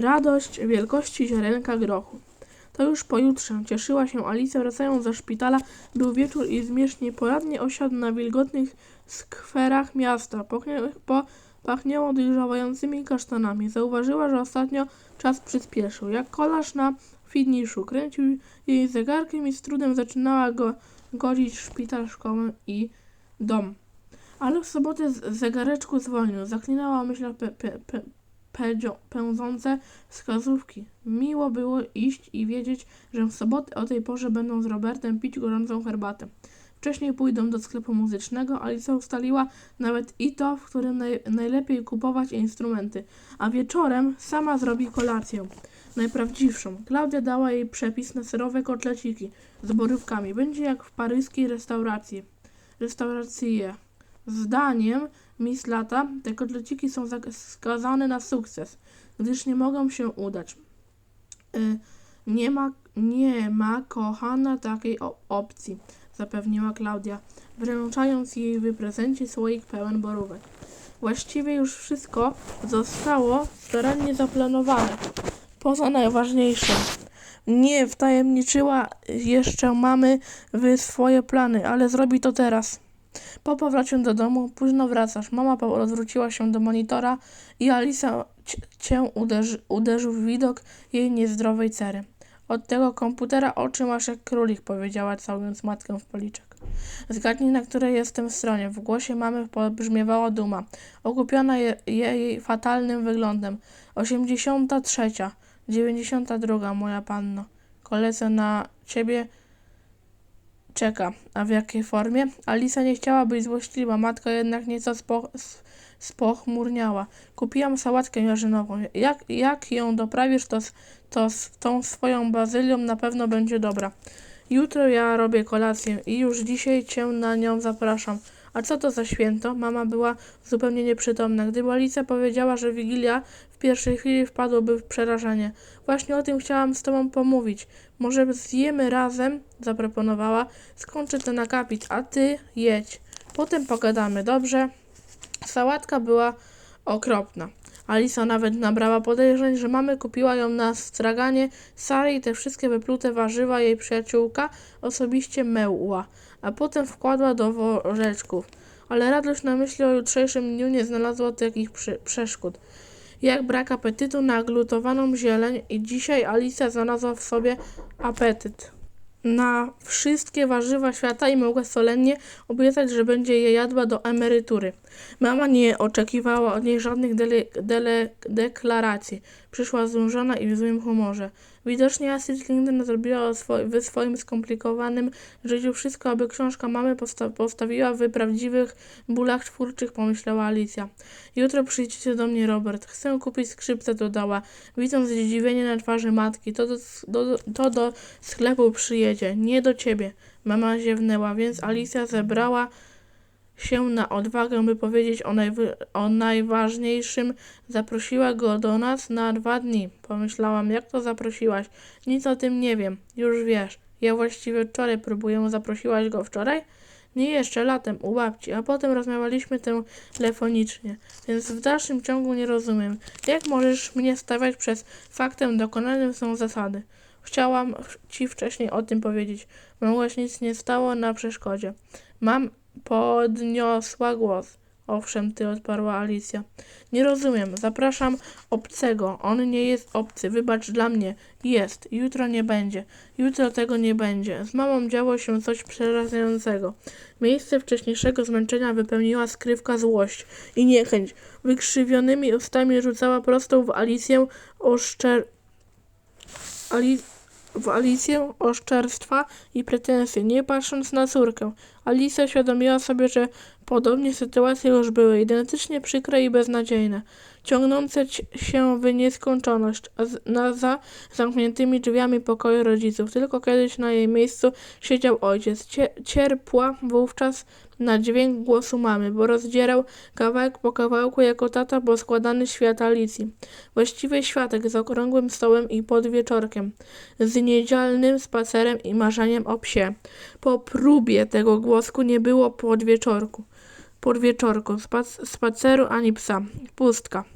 radość wielkości ziarenka grochu. To już pojutrze cieszyła się Alicja wracając ze szpitala. Był wieczór i zmierzch poradnie osiadł na wilgotnych skwerach miasta. Pochnie, po, pachniało dojrzewającymi kasztanami. Zauważyła, że ostatnio czas przyspieszył. Jak kolarz na finiszu. Kręcił jej zegarkiem i z trudem zaczynała go godzić szpital, szkołę i dom. Ale w sobotę zegareczku zwolnił. Zaklinała myślał pe, pe, pe, pedzio- pędzące wskazówki. Miło było iść i wiedzieć, że w sobotę o tej porze będą z Robertem pić gorącą herbatę. Wcześniej pójdą do sklepu muzycznego, Alicja ustaliła nawet i to, w którym naj, najlepiej kupować instrumenty, a wieczorem sama zrobi kolację. Najprawdziwszą. Klaudia dała jej przepis na serowe kotleciki z borówkami. Będzie jak w paryskiej restauracji. Restauracje. Zdaniem Miss Lata te kotleciki są skazane na sukces, gdyż nie mogą się udać. Y, nie ma, nie ma kochana takiej opcji, zapewniła Klaudia, wręczając jej w prezencie słoik pełen borówek. Właściwie już wszystko zostało starannie zaplanowane, poza najważniejszym. Nie wtajemniczyła jeszcze mamy w swoje plany, ale zrobi to teraz. Po powrocie do domu późno wracasz. Mama odwróciła się do monitora i Alisa cię uderzy, uderzył w widok jej niezdrowej cery. Od tego komputera oczy masz jak królik, powiedziała całując matkę w policzek. Zgadnij, na której jestem stronie. W głosie mamy pobrzmiewała duma, okupiona je, jej fatalnym wyglądem. Osiemdziesiąta trzecia, dziewięćdziesiąta druga, moja panno. Kolecę na ciebie czeka. A w jakiej formie? Alisa nie chciała być złośliwa, matka jednak nieco spo, spochmurniała. Kupiłam sałatkę jarzynową. Jak, jak ją doprawisz, to, to z tą swoją bazylią na pewno będzie dobra. Jutro ja robię kolację i już dzisiaj cię na nią zapraszam. A co to za święto? Mama była zupełnie nieprzytomna. Gdyby Alicja powiedziała, że Wigilia, w pierwszej chwili wpadłoby w przerażenie. Właśnie o tym chciałam z tobą pomówić. Może zjemy razem? Zaproponowała. Skończę ten akapit, a ty jedź. Potem pogadamy, dobrze? Sałatka była okropna. Alisa nawet nabrała podejrzeń, że mamy kupiła ją na straganie Sary i te wszystkie wyplute warzywa jej przyjaciółka osobiście mełła, a potem wkładła do woreczków. Ale radość na myśli o jutrzejszym dniu nie znalazła takich przeszkód. Jak brak apetytu na glutowaną zieleń i dzisiaj Alicja znalazła w sobie apetyt na wszystkie warzywa świata i mogła solennie obiecać, że będzie je jadła do emerytury. Mama nie oczekiwała od niej żadnych dele, dele, deklaracji. Przyszła znużona i w złym humorze. Widocznie Astrid Lindgren zrobiła w swoim skomplikowanym życiu wszystko, aby książka mamy posta- postawiła w prawdziwych bólach twórczych, pomyślała Alicja. Jutro przyjdziecie do mnie, Robert. Chcę kupić skrzypce, dodała, widząc zdziwienie na twarzy matki. To do, do, to do sklepu przyjedzie, nie do ciebie. Mama ziewnęła, więc Alicja zebrała się na odwagę, by powiedzieć o, najwy- o najważniejszym. Zaprosiła go do nas na dwa dni. Pomyślałam, jak to zaprosiłaś? Nic o tym nie wiem. Już wiesz. Ja właściwie wczoraj próbuję. Zaprosiłaś go wczoraj? Nie jeszcze, latem, u babci, a potem rozmawialiśmy telefonicznie, więc w dalszym ciągu nie rozumiem, jak możesz mnie stawiać przez faktem dokonanym są zasady. Chciałam ci wcześniej o tym powiedzieć. Mogłaś nic nie stało na przeszkodzie. Mam podniosła głos. Owszem, ty odparła Alicja. Nie rozumiem. Zapraszam obcego. On nie jest obcy. Wybacz dla mnie. Jest. Jutro nie będzie. Jutro tego nie będzie. Z mamą działo się coś przerażającego. Miejsce wcześniejszego zmęczenia wypełniła skrywka złość i niechęć. Wykrzywionymi ustami rzucała prosto w Alicję oszczer... Ali... w Alicję oszczerstwa i pretensje, nie patrząc na córkę. Alicja uświadomiła sobie, że podobnie sytuacje już były, identycznie przykre i beznadziejne, ciągnące ci- się w nieskończoność, a na za zamkniętymi drzwiami pokoju rodziców. Tylko kiedyś na jej miejscu siedział ojciec. Cie cierpła wówczas na dźwięk głosu mamy, bo rozdzierał kawałek po kawałku jako tata, bo składany świat Alicji. Właściwie światek z okrągłym stołem i podwieczorkiem, z niedzielnym spacerem i marzeniem o psie. Po próbie tego głosku nie było podwieczorku. Podwieczorku, spac spaceru ani psa. Pustka.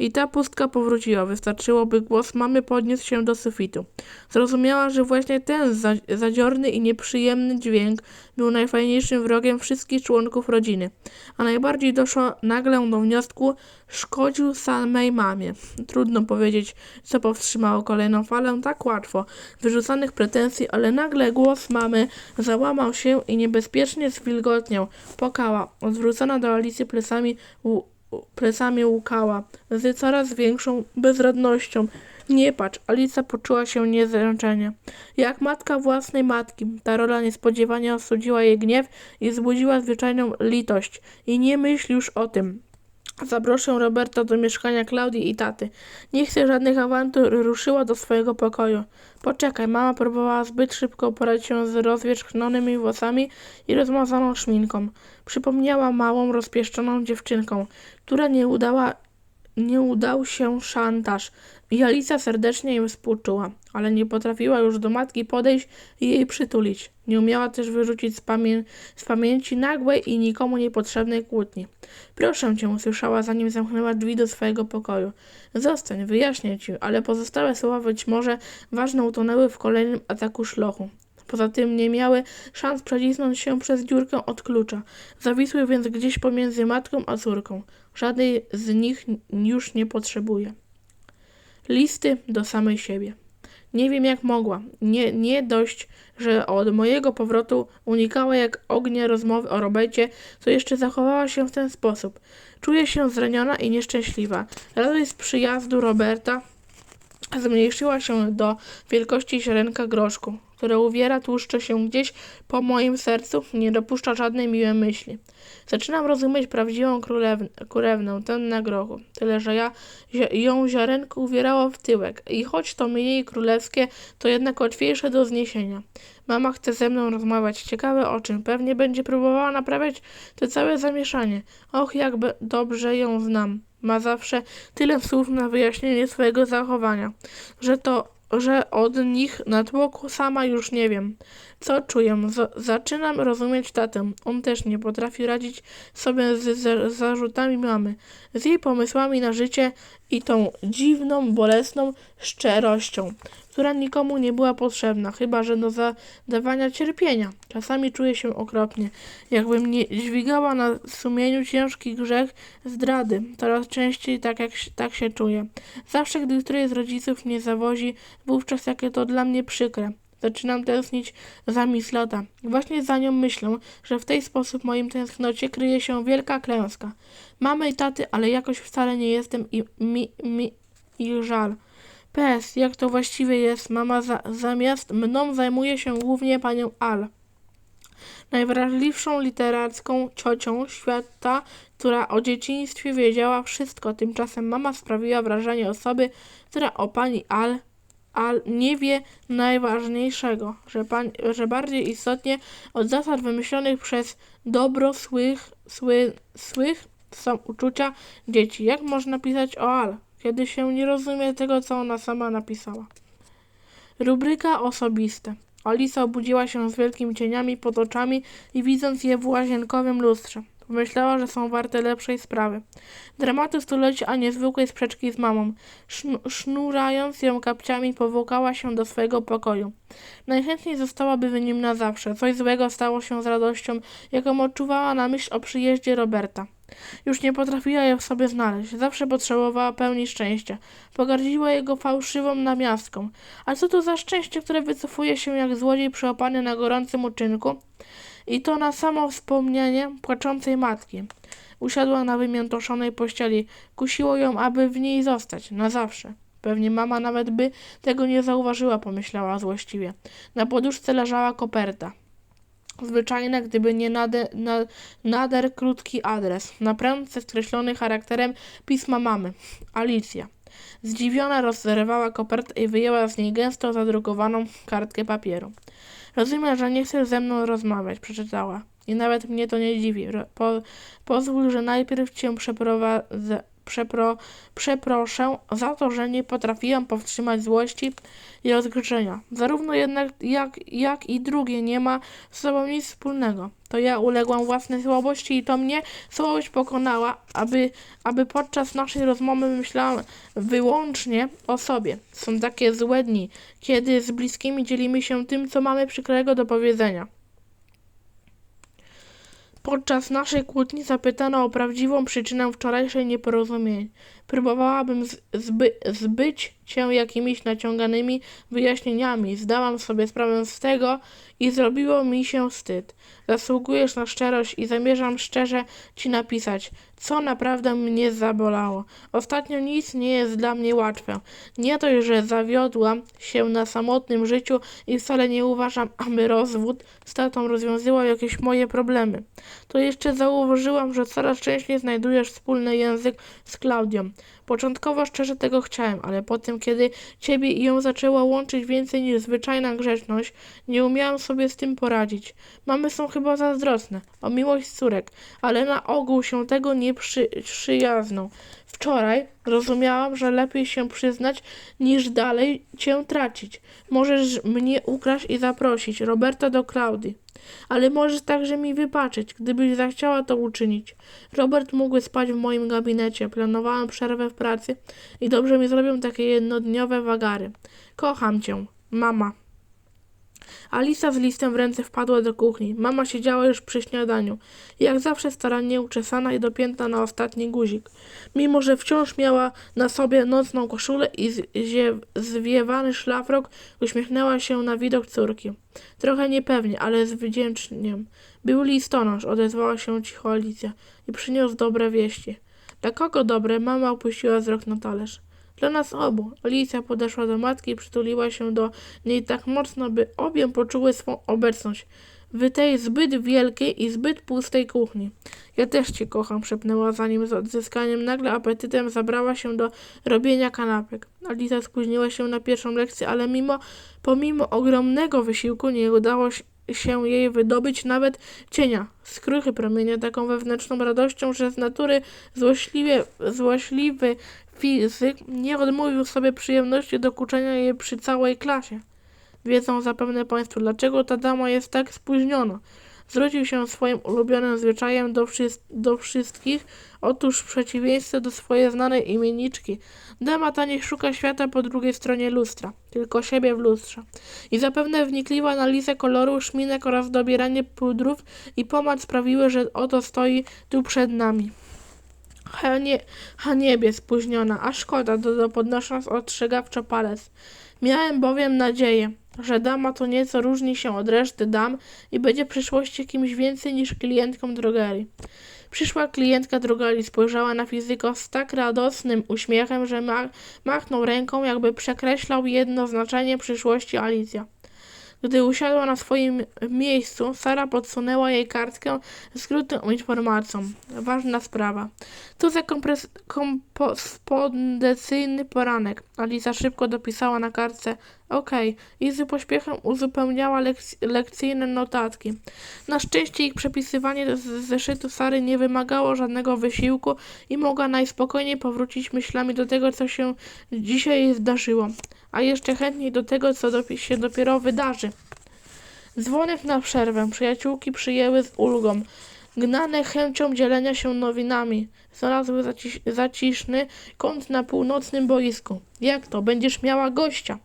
I ta pustka powróciła. Wystarczyło, by głos mamy podniósł się do sufitu. Zrozumiała, że właśnie ten za zadziorny i nieprzyjemny dźwięk był najfajniejszym wrogiem wszystkich członków rodziny. A najbardziej doszła nagle do wniosku, szkodził samej mamie. Trudno powiedzieć, co powstrzymało kolejną falę tak łatwo wyrzucanych pretensji, ale nagle głos mamy załamał się i niebezpiecznie zwilgotniał. Pokała, odwrócona do Alicji plecami, plecami łukała, z coraz większą bezradnością. Nie patrz, Alicja poczuła się niezręczenie. Jak matka własnej matki, ta rola niespodziewanie ostudziła jej gniew i wzbudziła zwyczajną litość. I nie myśl już o tym. Zaproszę Roberta do mieszkania Klaudii i taty. Nie chcę żadnych awantur, ruszyła do swojego pokoju. Poczekaj, mama próbowała zbyt szybko poradzić się z rozwierzchnonymi włosami i rozmazaną szminką. Przypomniała małą, rozpieszczoną dziewczynką, która nie udała nie udał się szantaż i Alicja serdecznie im współczuła, ale nie potrafiła już do matki podejść i jej przytulić. Nie umiała też wyrzucić z, pamię z pamięci nagłej i nikomu niepotrzebnej kłótni. Proszę cię, usłyszała, zanim zamknęła drzwi do swojego pokoju. Zostań, wyjaśnię ci, ale pozostałe słowa być może ważne utonęły w kolejnym ataku szlochu. Poza tym nie miały szans przecisnąć się przez dziurkę od klucza. Zawisły więc gdzieś pomiędzy matką a córką. Żadnej z nich już nie potrzebuje. Listy do samej siebie. Nie wiem jak mogła. Nie, nie dość, że od mojego powrotu unikała jak ognia rozmowy o Robercie, to jeszcze zachowała się w ten sposób. Czuję się zraniona i nieszczęśliwa. Radość z przyjazdu Roberta zmniejszyła się do wielkości ziarenka groszku które uwiera, tłuszcze się gdzieś po moim sercu, nie dopuszcza żadnej miłej myśli. Zaczynam rozumieć prawdziwą kurewnę, ten na grochu. Tyle, że ja ją ziarenko uwierało w tyłek i choć to mniej królewskie, to jednak łatwiejsze do zniesienia. Mama chce ze mną rozmawiać. Ciekawe o czym. Pewnie będzie próbowała naprawiać to całe zamieszanie. Och, jak dobrze ją znam. Ma zawsze tyle słów na wyjaśnienie swojego zachowania, że to że od nich natłoku sama już nie wiem. Co czuję? Z zaczynam rozumieć tatę. On też nie potrafi radzić sobie z, z zarzutami mamy, z jej pomysłami na życie i tą dziwną, bolesną szczerością, która nikomu nie była potrzebna, chyba że do zadawania cierpienia. Czasami czuję się okropnie, jakbym nie dźwigała na sumieniu ciężki grzech zdrady. Coraz częściej tak, jak, tak się czuję. Zawsze, gdy któryś z rodziców mnie zawozi, wówczas jakie to dla mnie przykre. Zaczynam tęsknić za Mislota. Właśnie za nią myślę, że w tej sposób moim tęsknocie kryje się wielka klęska. Mamy i taty, ale jakoś wcale nie jestem i mi, mi ich żal. PS, jak to właściwie jest, mama za, zamiast mną zajmuje się głównie panią Al. Najwrażliwszą literacką ciocią świata, która o dzieciństwie wiedziała wszystko. Tymczasem mama sprawiła wrażenie osoby, która o pani Al ale nie wie najważniejszego, że, pan, że bardziej istotnie od zasad wymyślonych przez dobro słych, sły, słych są uczucia dzieci. Jak można pisać o Al, kiedy się nie rozumie tego, co ona sama napisała? Rubryka osobiste. Alisa obudziła się z wielkimi cieniami pod oczami i widząc je w łazienkowym lustrze. Pomyślała, że są warte lepszej sprawy. Dramatu stulecia, a niezwykłej sprzeczki z mamą. Szn sznurając ją kapciami, powłókała się do swojego pokoju. Najchętniej zostałaby w nim na zawsze. Coś złego stało się z radością, jaką odczuwała na myśl o przyjeździe Roberta. Już nie potrafiła je w sobie znaleźć. Zawsze potrzebowała pełni szczęścia. Pogardziła jego fałszywą namiastką. A co to za szczęście, które wycofuje się jak złodziej przeopany na gorącym uczynku? I to na samo wspomnienie płaczącej matki. Usiadła na wymiętoszonej pościeli. Kusiło ją, aby w niej zostać. Na zawsze. Pewnie mama nawet by tego nie zauważyła, pomyślała złościwie. Na poduszce leżała koperta. Zwyczajna, gdyby nie nader, nader krótki adres. Na prędce skreślony charakterem pisma mamy. Alicja. Zdziwiona rozrywała kopertę i wyjęła z niej gęsto zadrukowaną kartkę papieru. Rozumiem, że nie chcesz ze mną rozmawiać, przeczytała. I nawet mnie to nie dziwi. Po, pozwól, że najpierw cię przeprowadzę, przepro, przeproszę za to, że nie potrafiłam powstrzymać złości i rozgrzeczenia. Zarówno jednak jak, jak i drugie nie ma z sobą nic wspólnego. To ja uległam własnej słabości i to mnie słabość pokonała, aby, aby podczas naszej rozmowy myślałam wyłącznie o sobie. Są takie złe dni, kiedy z bliskimi dzielimy się tym, co mamy przykrego do powiedzenia. Podczas naszej kłótni zapytano o prawdziwą przyczynę wczorajszej nieporozumień. Próbowałabym zby, zbyć cię jakimiś naciąganymi wyjaśnieniami. Zdałam sobie sprawę z tego i zrobiło mi się wstyd. Zasługujesz na szczerość i zamierzam szczerze ci napisać, co naprawdę mnie zabolało. Ostatnio nic nie jest dla mnie łatwe. Nie dość, że zawiodłam się na samotnym życiu i wcale nie uważam, aby rozwód z tatą rozwiązywał jakieś moje problemy. To jeszcze zauważyłam, że coraz częściej znajdujesz wspólny język z Klaudią. Początkowo szczerze tego chciałem, ale potem, kiedy ciebie i ją zaczęło łączyć więcej niż zwyczajna grzeczność, nie umiałam sobie z tym poradzić. Mamy są chyba zazdrosne o miłość córek, ale na ogół się tego nie przy, przyjazną. Wczoraj rozumiałam, że lepiej się przyznać, niż dalej cię tracić. Możesz mnie ukraść i zaprosić, Roberta do Klaudii. Ale możesz także mi wybaczyć, gdybyś zachciała to uczynić. Robert mógł spać w moim gabinecie. Planowałam przerwę w pracy i dobrze mi zrobią takie jednodniowe wagary. Kocham cię, mama. Alisa z listem w ręce wpadła do kuchni. Mama siedziała już przy śniadaniu. Jak zawsze starannie uczesana i dopięta na ostatni guzik. Mimo, że wciąż miała na sobie nocną koszulę i zwiewany szlafrok, uśmiechnęła się na widok córki. Trochę niepewnie, ale z wdzięczeniem. Był listonosz, odezwała się cicho Alicja i przyniósł dobre wieści. Dla kogo dobre? Mama opuściła wzrok na talerz. Dla nas obu. Alicja podeszła do matki i przytuliła się do niej tak mocno, by obie poczuły swą obecność w tej zbyt wielkiej i zbyt pustej kuchni. Ja też cię kocham, szepnęła zanim z odzyskaniem nagle apetytem zabrała się do robienia kanapek. Alicja spóźniła się na pierwszą lekcję, ale mimo, pomimo ogromnego wysiłku nie udało się się jej wydobyć nawet cienia, skruchy promienia taką wewnętrzną radością, że z natury złośliwie, złośliwy fizyk nie odmówił sobie przyjemności dokuczenia jej przy całej klasie. Wiedzą zapewne Państwo, dlaczego ta dama jest tak spóźniona. Zwrócił się swoim ulubionym zwyczajem do, wszy- do wszystkich, otóż w przeciwieństwie do swojej znanej imienniczki. Dama ta nie szuka świata po drugiej stronie lustra, tylko siebie w lustrze. I zapewne wnikliwa analiza koloru, szminek oraz dobieranie pudrów i pomad sprawiły, że oto stoi tu przed nami. Hanie, haniebie spóźniona, a szkoda, dodał podnosząc ostrzegawczo palec. Miałem bowiem nadzieję, że dama to nieco różni się od reszty dam i będzie w przyszłości kimś więcej niż klientką drogerii. Przyszła klientka drogerii spojrzała na fizyko z tak radosnym uśmiechem, że ma machnął ręką, jakby przekreślał jedno znaczenie przyszłości Alicja. Gdy usiadła na swoim miejscu, Sara podsunęła jej kartkę z krótką informacją. Ważna sprawa. To za kompozycyjny poranek. Aliza szybko dopisała na kartce Okej i z pośpiechem uzupełniała lekc- lekcyjne notatki. Na szczęście ich przepisywanie z zeszytu Sary nie wymagało żadnego wysiłku i mogła najspokojniej powrócić myślami do tego, co się dzisiaj zdarzyło, a jeszcze chętniej do tego, co dopi- się dopiero wydarzy. Dzwonek na przerwę. Przyjaciółki przyjęły z ulgą. Gnane chęcią dzielenia się nowinami, znalazły zaciś zaciszny kąt na północnym boisku. Jak to? Będziesz miała gościa.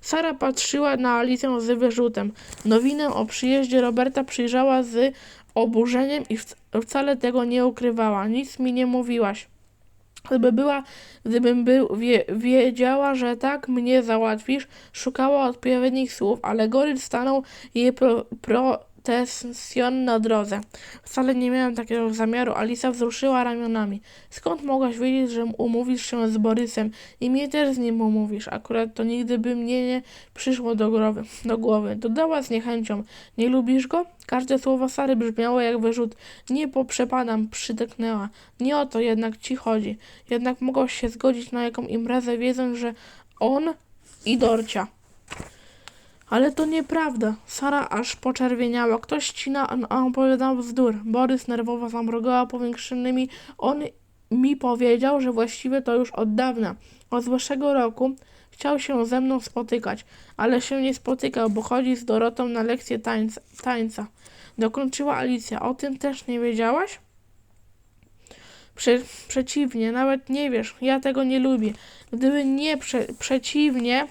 Sara patrzyła na Alicję z wyrzutem. Nowinę o przyjeździe Roberta przyjrzała z oburzeniem i wc- wcale tego nie ukrywała. Nic mi nie mówiłaś. Gdyby była, gdybym był, wie, wiedziała, że tak mnie załatwisz, szukała odpowiednich słów, ale gorycz stanął jej pro, protesjon na drodze. Wcale nie miałem takiego zamiaru. Alisa wzruszyła ramionami. Skąd mogłaś wiedzieć, że umówisz się z Borysem i mnie też z nim umówisz? Akurat to nigdy by mnie nie przyszło do głowy. Do głowy. Dodała z niechęcią. Nie lubisz go? Każde słowo Sary brzmiało jak wyrzut. Nie poprzepadam, przytaknęła. Nie o to jednak ci chodzi. Jednak mogłaś się zgodzić na jaką imprezę, wiedząc, że on i Dorcia. Ale to nieprawda. Sara aż poczerwieniała. Ktoś ci na, na opowiadał bzdur. Borys nerwowo zamrugała powiększonymi. On mi powiedział, że właściwie to już od dawna, od zeszłego roku, chciał się ze mną spotykać, ale się nie spotykał, bo chodzi z Dorotą na lekcję tańca. tańca. Dokończyła Alicja. O tym też nie wiedziałaś? Prze przeciwnie, nawet nie wiesz, ja tego nie lubię. Gdyby nie prze przeciwnie,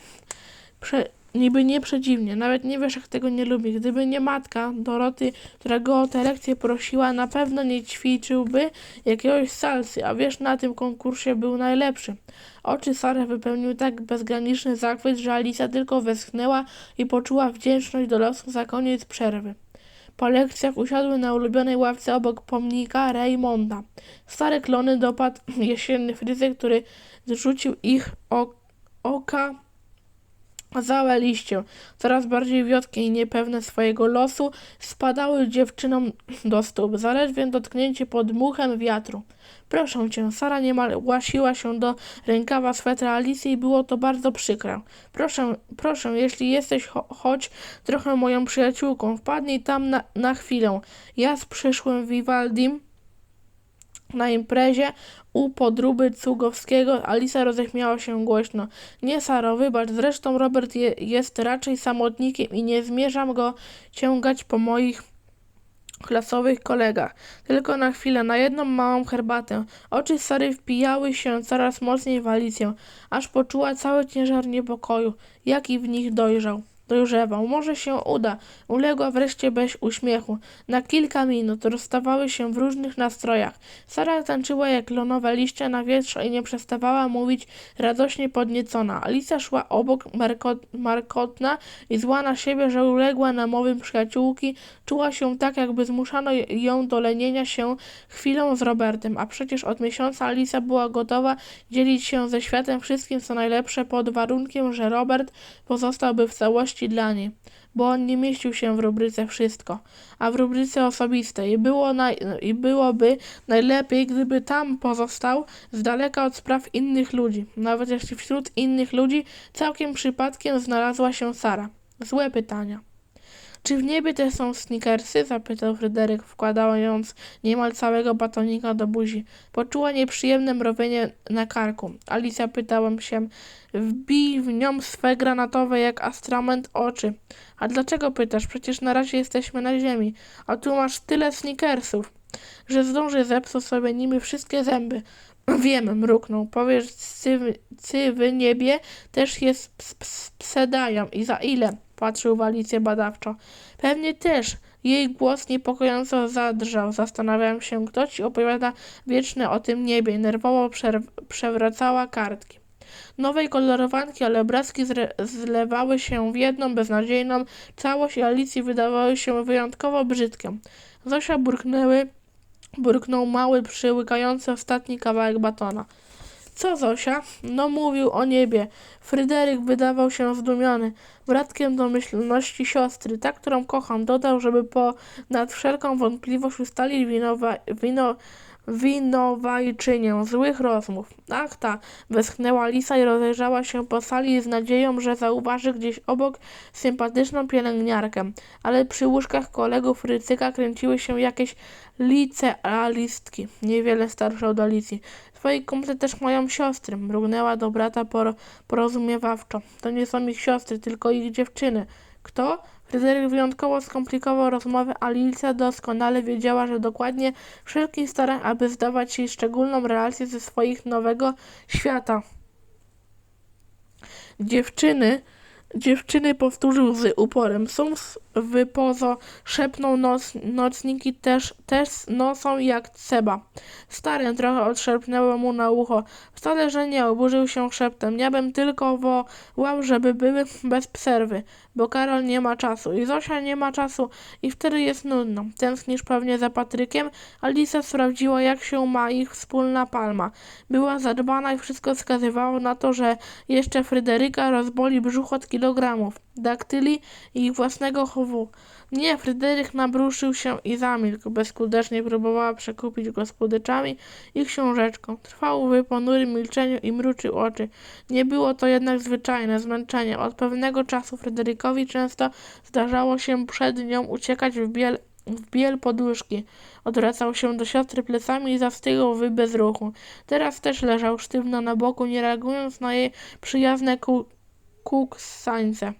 prze niby nie przeciwnie, nawet nie wiesz, jak tego nie lubię. Gdyby nie matka Doroty, która go o tę lekcję prosiła, na pewno nie ćwiczyłby jakiegoś salsy, a wiesz, na tym konkursie był najlepszy. Oczy Sary wypełnił tak bezgraniczny zachwyt, że Alicja tylko westchnęła i poczuła wdzięczność do losu za koniec przerwy. Po lekcjach usiadły na ulubionej ławce obok pomnika Raymonda. Stare klony dopadł jesienny fryzek, który zrzucił ich oka Całe liście, coraz bardziej wiotkie i niepewne swojego losu, spadały dziewczynom do stóp, zaledwie dotknięcie pod muchem wiatru. Proszę cię, Sara niemal łasiła się do rękawa swetra Alicji i było to bardzo przykre. Proszę, proszę, jeśli jesteś cho choć trochę moją przyjaciółką, wpadnij tam na, na chwilę. Ja z przyszłym Vivaldim na imprezie u podróby Cugowskiego Alisa roześmiała się głośno. Nie, Saro, wybacz, zresztą Robert je, jest raczej samotnikiem i nie zmierzam go ciągać po moich klasowych kolegach. Tylko na chwilę, na jedną małą herbatę. Oczy Sary wpijały się coraz mocniej w Alicję, aż poczuła cały ciężar niepokoju, jaki w nich dojrzał dojrzewał. Może się uda. Uległa wreszcie bez uśmiechu. Na kilka minut rozstawały się w różnych nastrojach. Sara tańczyła jak lonowe liście na wietrze i nie przestawała mówić radośnie podniecona. Alicja szła obok markot, markotna i zła na siebie, że uległa namowym przyjaciółki. Czuła się tak, jakby zmuszano ją do lenienia się chwilą z Robertem, a przecież od miesiąca Alicja była gotowa dzielić się ze światem wszystkim co najlepsze pod warunkiem, że Robert pozostałby w całości dla niej, bo on nie mieścił się w rubryce wszystko, a w rubryce osobistej było naj, i byłoby najlepiej, gdyby tam pozostał z daleka od spraw innych ludzi, nawet jeśli wśród innych ludzi całkiem przypadkiem znalazła się Sara. Złe pytania. Czy w niebie też są snickersy? zapytał Fryderyk, wkładając niemal całego batonika do buzi. Poczuła nieprzyjemne mrowienie na karku. Alicja pytała się, wbij w nią swe granatowe jak astrament oczy. A dlaczego pytasz? Przecież na razie jesteśmy na ziemi, a tu masz tyle snickersów, że zdąży zepsuć sobie nimi wszystkie zęby. Wiem, mruknął. Powiesz, cy w niebie też jest psedają i za ile? Patrzył w Alicję badawczo. Pewnie też. Jej głos niepokojąco zadrżał. Zastanawiałem się, kto ci opowiada wieczne o tym niebie. Nerwowo przewracała kartki. Nowej kolorowanki, ale obrazki zlewały się w jedną beznadziejną całość Alicji wydawały się wyjątkowo brzydkie. Zosia burknęły, burknął mały, przyłykający ostatni kawałek batona. Co Zosia? No mówił o niebie. Fryderyk wydawał się zdumiony. Bratkiem domyślności siostry, ta, którą kocham, dodał, żeby po nad wszelką wątpliwość ustalić winowa, wino, winowajczynię złych rozmów. Ach ta, westchnęła Lisa i rozejrzała się po sali z nadzieją, że zauważy gdzieś obok sympatyczną pielęgniarkę, ale przy łóżkach kolegów Rycyka kręciły się jakieś licealistki, niewiele starsze od Alicji. Twoi kumple też mają siostry, mrugnęła do brata porozumiewawczo. To nie są ich siostry, tylko ich dziewczyny. Kto? Fryderyk wyjątkowo skomplikował rozmowę, a Lilcia doskonale wiedziała, że dokładnie wszelkich starań, aby zdawać jej szczególną relację ze swoich nowego świata. Dziewczyny Dziewczyny powtórzył z uporem. Są wypozo, szepnął noc, nocniki też, też nosą jak trzeba. Stary trochę odszarpnęło mu na ucho. Wcale, że nie, oburzył się szeptem. Ja bym tylko wołał, żeby były bez przerwy, bo Karol nie ma czasu i Zosia nie ma czasu i wtedy jest nudno. Tęsknisz pewnie za Patrykiem? Alisa sprawdziła, jak się ma ich wspólna palma. Była zadbana i wszystko wskazywało na to, że jeszcze Fryderyka rozboli brzuch od kilogramów daktyli i ich własnego chowu. Nie, Fryderyk nabruszył się i zamilkł. Bezskutecznie próbowała przekupić go spłodyczami i książeczką. Trwał w ponurym milczeniu i mruczył oczy. Nie było to jednak zwyczajne zmęczenie. Od pewnego czasu Fryderykowi często zdarzało się przed nią uciekać w biel w biel poduszki. Odwracał się do siostry plecami i zastygał w bezruchu. Teraz też leżał sztywno na boku, nie reagując na jej przyjazne ku kuksańce.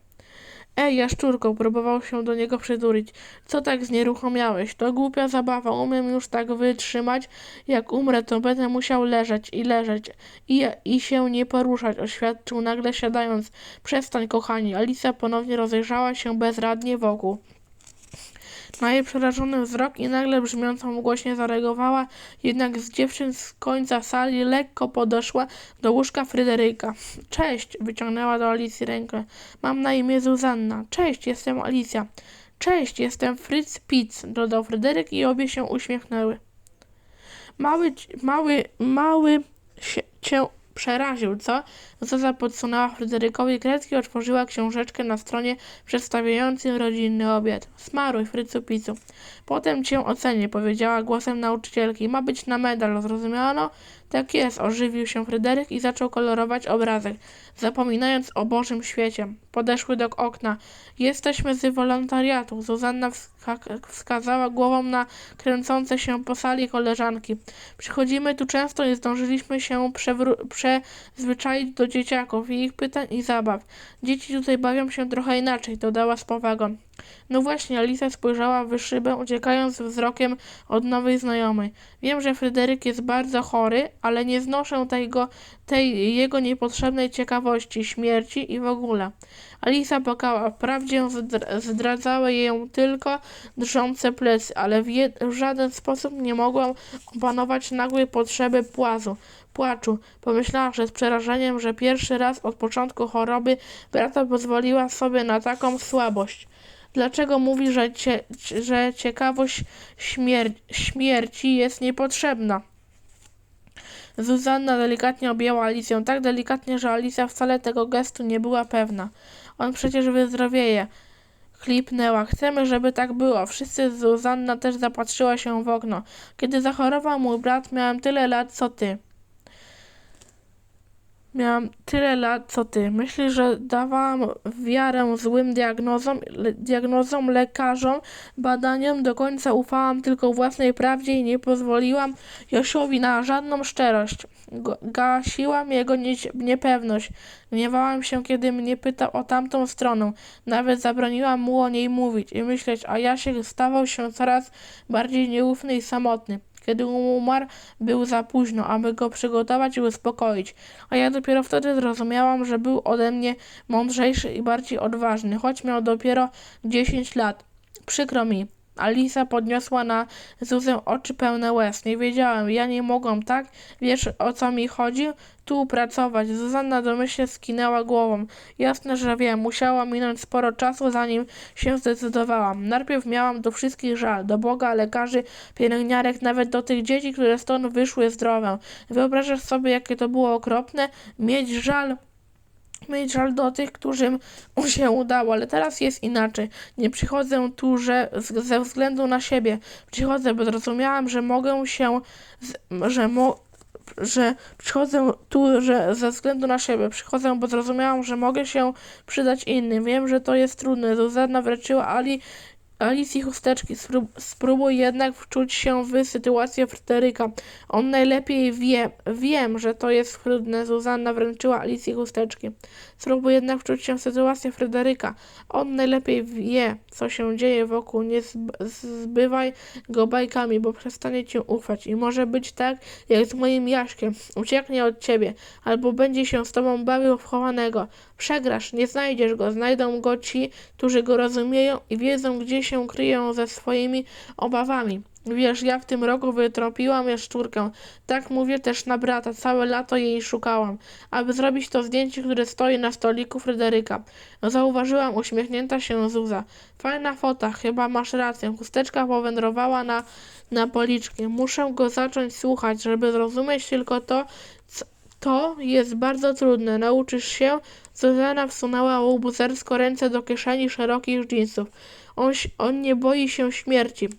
Ej, jaszczurko, próbował się do niego przytulić. Co tak znieruchomiałeś? To głupia zabawa, umiem już tak wytrzymać. Jak umrę, to będę musiał leżeć i leżeć i, i się nie poruszać, oświadczył nagle siadając. Przestań, kochani. Alicja ponownie rozejrzała się bezradnie wokół. Na jej przerażony wzrok i nagle brzmiącą głośnie zareagowała, jednak z dziewczyn z końca sali lekko podeszła do łóżka Fryderyka. Cześć! Wyciągnęła do Alicji rękę. Mam na imię Zuzanna. Cześć, jestem Alicja. Cześć, jestem Fritz Pitz, dodał Fryderyk i obie się uśmiechnęły. Mały, mały, mały się, cię przeraził, co? Zoza podsunęła Fryderykowi kredki i otworzyła książeczkę na stronie przedstawiającej rodzinny obiad. Smaruj, Frycu Picu. Potem cię ocenię, powiedziała głosem nauczycielki. Ma być na medal, zrozumiano? Tak jest, ożywił się Fryderyk i zaczął kolorować obrazek, zapominając o Bożym świecie. Podeszły do okna. Jesteśmy z wolontariatu. Zuzanna wska wskazała głową na kręcące się po sali koleżanki. Przychodzimy tu często i zdążyliśmy się przezwyczaić do dzieciaków i ich pytań i zabaw. Dzieci tutaj bawią się trochę inaczej, dodała z powagą. No właśnie, Alisa spojrzała w szybę, uciekając wzrokiem od nowej znajomej. Wiem, że Fryderyk jest bardzo chory, ale nie znoszę tego, tej jego niepotrzebnej ciekawości, śmierci i w ogóle. Alisa płakała. Wprawdzie zdradzały ją tylko drżące plecy, ale w, w żaden sposób nie mogłam opanować nagłej potrzeby płazu płaczu. Pomyślała z przerażeniem, że pierwszy raz od początku choroby brata pozwoliła sobie na taką słabość. Dlaczego mówi, że, cie, że ciekawość śmier śmierci jest niepotrzebna? Zuzanna delikatnie objęła Alicję, tak delikatnie, że Alicja wcale tego gestu nie była pewna. On przecież wyzdrowieje. Chlipnęła. Chcemy, żeby tak było. Wszyscy Zuzanna też zapatrzyła się w okno. Kiedy zachorował mój brat, miałem tyle lat, co ty. Miałam tyle lat co ty. Myślisz, że dawałam wiarę złym diagnozom, le, diagnozom, lekarzom, badaniom, do końca ufałam tylko własnej prawdzie i nie pozwoliłam Josiowi na żadną szczerość. Gasiłam jego nie, niepewność. Gniewałam się, kiedy mnie pytał o tamtą stronę. Nawet zabroniłam mu o niej mówić i myśleć, a ja się stawał się coraz bardziej nieufny i samotny. Kiedy umarł, był za późno, aby go przygotować i uspokoić, a ja dopiero wtedy zrozumiałam, że był ode mnie mądrzejszy i bardziej odważny, choć miał dopiero 10 lat. Przykro mi. Alisa podniosła na Zuzę oczy pełne łez. Nie wiedziałem, ja nie mogłam, tak? Wiesz o co mi chodzi? Tu pracować. Zuzanna domyślnie skinęła głową. Jasne, że wiem. Musiała minąć sporo czasu, zanim się zdecydowałam. Najpierw miałam do wszystkich żal. Do Boga, lekarzy, pielęgniarek, nawet do tych dzieci, które stąd wyszły zdrowe. Wyobrażasz sobie, jakie to było okropne? Mieć żal mieć żal do tych, którym się udało, ale teraz jest inaczej. Nie przychodzę tu, że ze względu na siebie. Przychodzę, bo zrozumiałam, że mogę się, że, mo, że przychodzę tu, że ze względu na siebie. Przychodzę, bo zrozumiałam, że mogę się przydać innym. Wiem, że to jest trudne. Zuzanna wręczyła Ali Alicji chusteczki. Spróbuj jednak wczuć się w sytuację Fryderyka. On najlepiej wie. Wiem, że to jest trudne. Zuzanna wręczyła Alicji chusteczki. Spróbuj jednak wczuć się w sytuację Fryderyka. On najlepiej wie, co się dzieje wokół. Nie zbywaj go bajkami, bo przestanie ci ufać. I może być tak, jak z moim Jaśkiem. Ucieknie od ciebie, albo będzie się z tobą bawił w chowanego. Przegrasz, nie znajdziesz go. Znajdą go ci, którzy go rozumieją i wiedzą, gdzie się kryją ze swoimi obawami. Wiesz, ja w tym roku wytropiłam jaszczurkę. Tak mówię też na brata. Całe lato jej szukałam, aby zrobić to zdjęcie, które stoi na stoliku Fryderyka. Zauważyłam uśmiechnięta się Zuza. Fajna fota, chyba masz rację. Chusteczka powędrowała na, na policzki. Muszę go zacząć słuchać, żeby zrozumieć tylko to, to jest bardzo trudne. Nauczysz się? Zuzana wsunęła łobuzersko ręce do kieszeni szerokich dżinsów. On, on nie boi się śmierci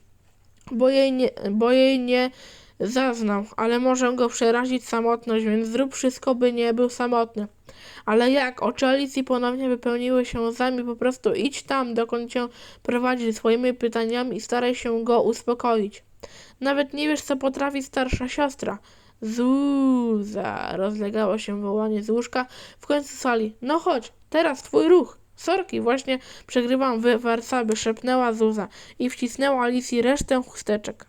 bo jej nie, bo jej nie Zaznał, ale może go przerazić samotność, więc zrób wszystko, by nie był samotny. Ale jak? Oczy Alicji ponownie wypełniły się łzami. Po prostu idź tam, dokąd cię prowadzi swoimi pytaniami i staraj się go uspokoić. Nawet nie wiesz, co potrafi starsza siostra. Zuza, rozlegało się wołanie z łóżka w końcu sali. No chodź, teraz twój ruch. Sorki, właśnie przegrywam w warcaby, szepnęła Zuza i wcisnęła Alicji resztę chusteczek.